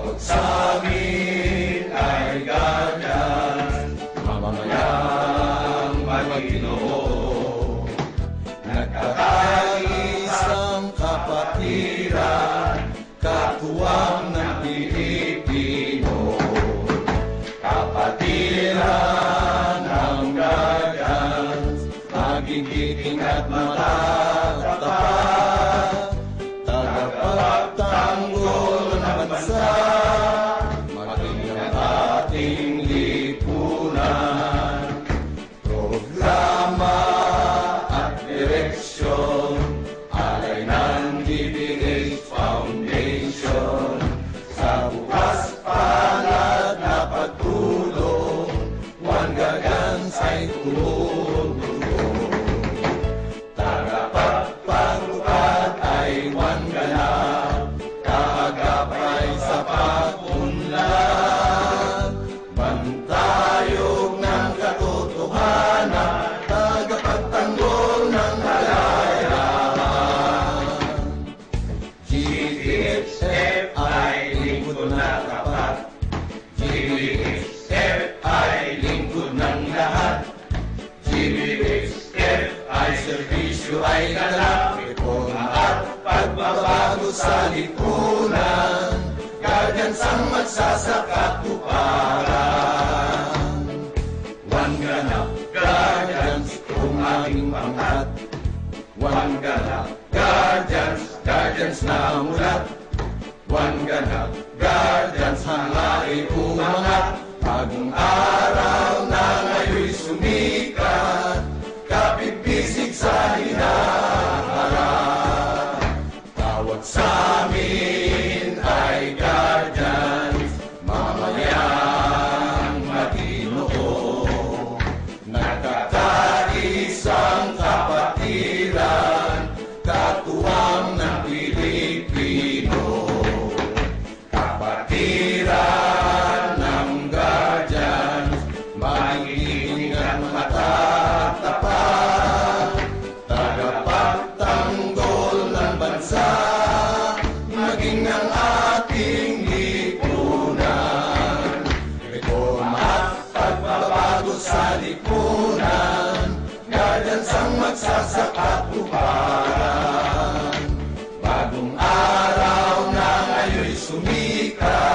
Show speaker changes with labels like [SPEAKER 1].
[SPEAKER 1] takot sa amin ay ganyan. Mamamayang Panginoon, nagkakaisang katuwang ng Pilipino. Kapatiran ang ganyan, maging at matang. Tumutulong. Tagapagpagpag ay kaagapay sa pag-unlad. Bantayog ay. Reforma at pagbabago sa lipunan. Guardians ang magsasakatuparan. One ganap, Guardians, kung aming pangkat. One ganap, Guardians, Guardians na mulat. One ganap, Guardians, hangarin umangat. Bagong araw magsasakatuparan Bagong araw na ngayon sumikat